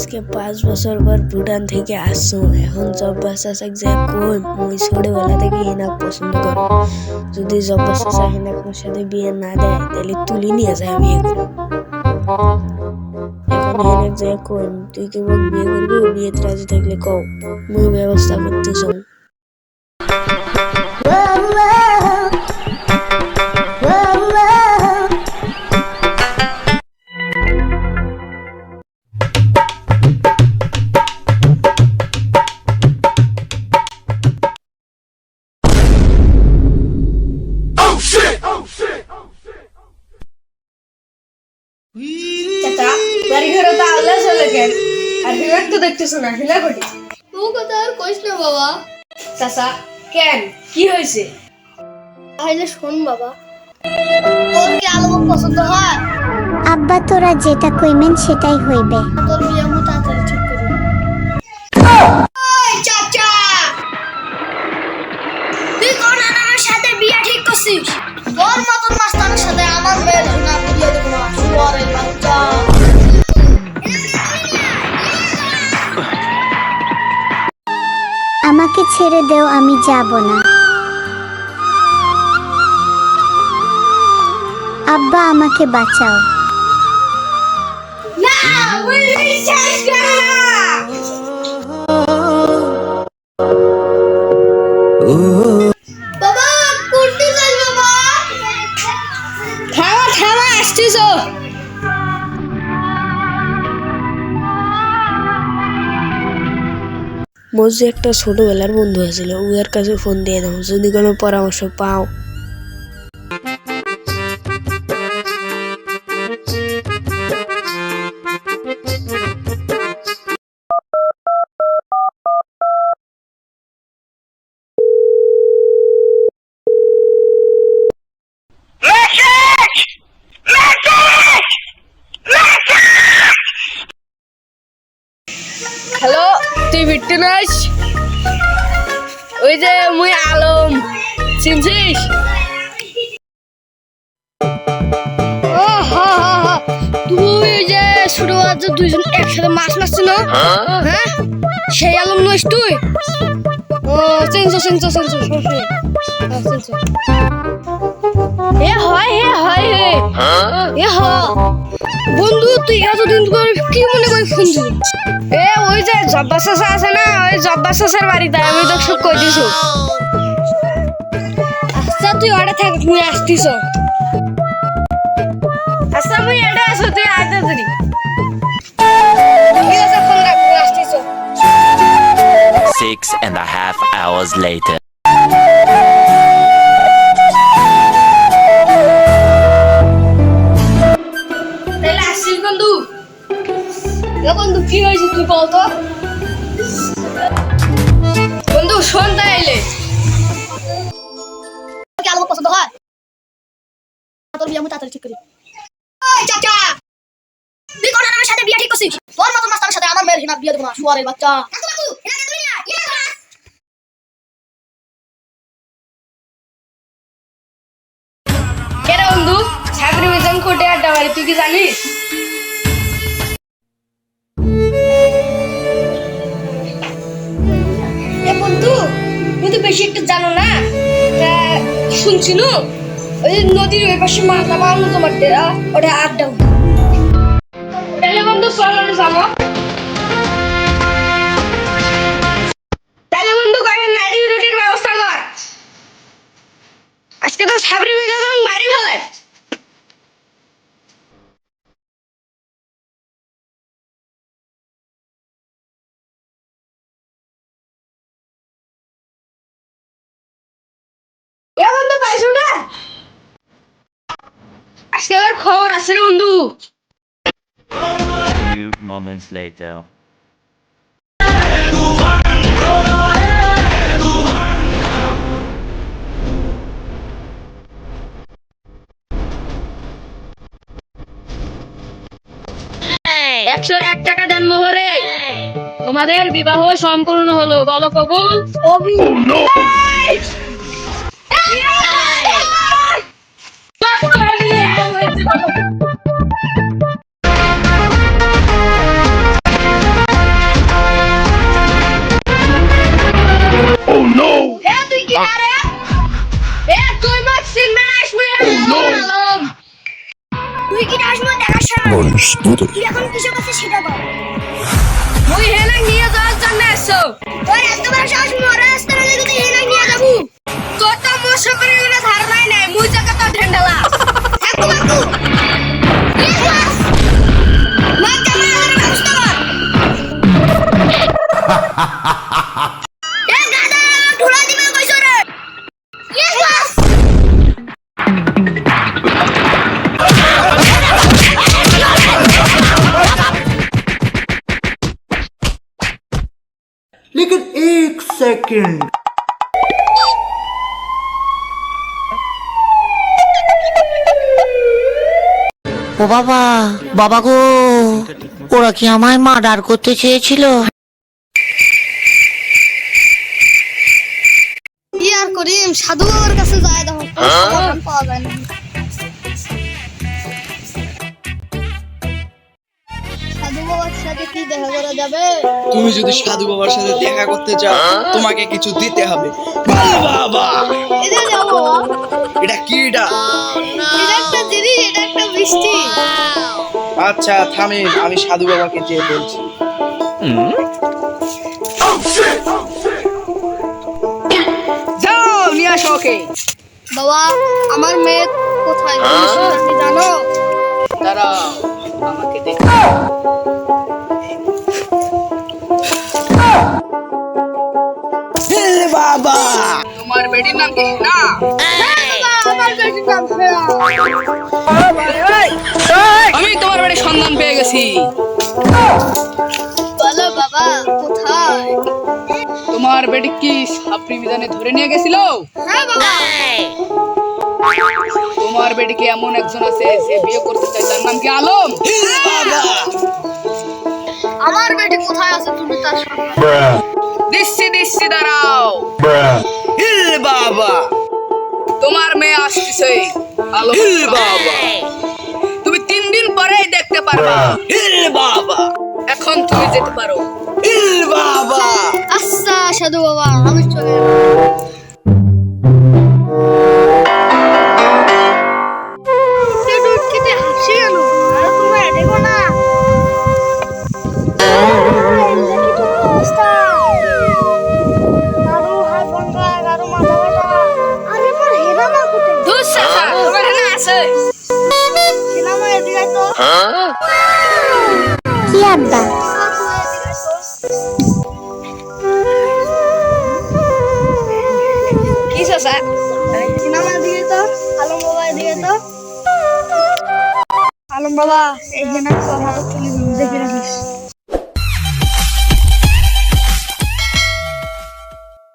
আজকে পাঁচ বছর পর ভুটান থেকে আসছো। এখন জব চাচাক যে কই মুই ছোটবেলা থেকে হিনাক পছন্দ করো যদি জব চাচা হিনাক মোর সাথে বিয়ে না দেয় তাহলে তুলি নিয়ে যায় বিয়ে করে এখন হিনাক যে কই তুই কি মোক বিয়ে করবি বিয়েতে রাজি থাকলে কও। মুই ব্যবস্থা করতে চাচা আর হিলাক তো দেখতেছ না হিলা ঘটি। ও কথা আর কইস না বাবা। চাচা কেন? কি হয়েছে? তাহলে শোন বাবা তোর কি আলো পছন্দ হয়? আব্বা তোরা যেটা কইমেন সেটাই হইবে। তোর বিয়ে আমি দেও আমি যাব না। আব্বা আমাকে বাঁচাও। না ওই মোর একটা ছোটবেলার বন্ধু আছিল উয়ার কাছে ফোন দিয়ে দাও যদি কোনো পরামর্শ পাও। হ্যালো তুই ভিট্টু নাস? ওই যে মুই আলম। চিনছিস? তুই যে ছোট যে দুইজন একসাথে মাছ মারছিল হ্যাঁ? সেই আলম নইস তুই? ও চিনছো চিনছো চিনছো চিনছো। এ হয় হয় হে। বন্ধু, তুই এতদিন পর কি মনে করে ফোন এ, ওই যে জব্বা চাচা আছে না, ওই জব্বা চাচার বাড়িতে, আমি তো সব কই দিছো আচ্ছা তুই ওটা থাক, তুমি আসতিস আচ্ছা আমি এটা আছো, তুই আইতে Six and a half hours later. তোর কি আলো পছন্দ হয়? তোর বিয়ে আমি তাড়াতাড়ি ঠিক করি। চাচা! তুই কোন আনার সাথে বিয়ে ঠিক করছিস? তোর মতন মাস্টারের সাথে আমার মেয়ের হিনা বিয়ে দেবো না শুয়ারের বাচ্চা। কেরে বন্ধু কোটে আড্ডা মারি তুই কি জানিস? বেশি একটু জানো না? তা শুনছিল? ওই নদীর ওই পাশে মাথা বাড়ানো তোমার ওটা আড্ডা। তাহলে বন্ধু আজকে তো সাবরি মারি এ বন্ধু পাইছো না আজকে আবার খবর আছে রে বন্ধু। Few moments later. একশো এক টাকা দেন মোহরে। তোমাদের বিবাহ সম্পূর্ণ হলো বলো কবুল? সময় তুই এখন সেটা হেনে নিয়ে যাওয়ার জন্য এসো তোর এত বড় সাহস মরা রাস্তা না তুই হেনে নিয়ে যাব। তোর তো মোর সম্পর্কে কোনো ধারণাই নাই মুই জায়গা তো ঢেন্ডালা। একটু second. ও বাবা বাবা গো ওরা কি আমায় মার্ডার করতে চেয়েছিল? ইয়ার করিম সাধুর কাছে যায় দেখো হ্যাঁ? পাওয়া যায় না। সাধু বাবার সাথে কি দেখা করা যাবে? তুমি যদি সাধু বাবার সাথে দেখা করতে চাও তোমাকে কিছু দিতে হবে। বাবা যাব এটা কি এটা? এটা একটা জিনিস এটা একটা বৃষ্টি আচ্ছা থামেন আমি সাধু বাবাকে যেয়ে বলছি। যাও নিয়ে আসো ওকে। বাবা আমার মেয়ে কোথায়? তুমি জানো? দাঁড়াও। আমাকে দেখ। বাবা! তোমার বেটির নাম কি না। আমার বেটির নাম ফেরা আমি তোমার বেটির সন্ধান পেয়ে গেছি। বলো বাবা কোথায়? তোমার বেটি কি সাপড়ি বিধানে ধরে নিয়ে গেছিল? হ্যাঁ বাবা। তোমার বেটিকে এমন একজন আছে যে বিয়ে করতে চাই তার নাম কি আলম? আমার বেটি কোথায় আছে তুমি তার দিচ্ছি দিচ্ছি দাঁড়াও। হিল বাবা। তোমার মেয়ে আসতেছে আলো বাবা। তুমি তিন দিন পরেই দেখতে পারবা। হিল বাবা। এখন তুমি যেতে পারো। হিল বাবা। আচ্ছা সাধু বাবা আমি চলে কি চাচা আলম বাবা এই জন্য কথা দেখে রাখিস।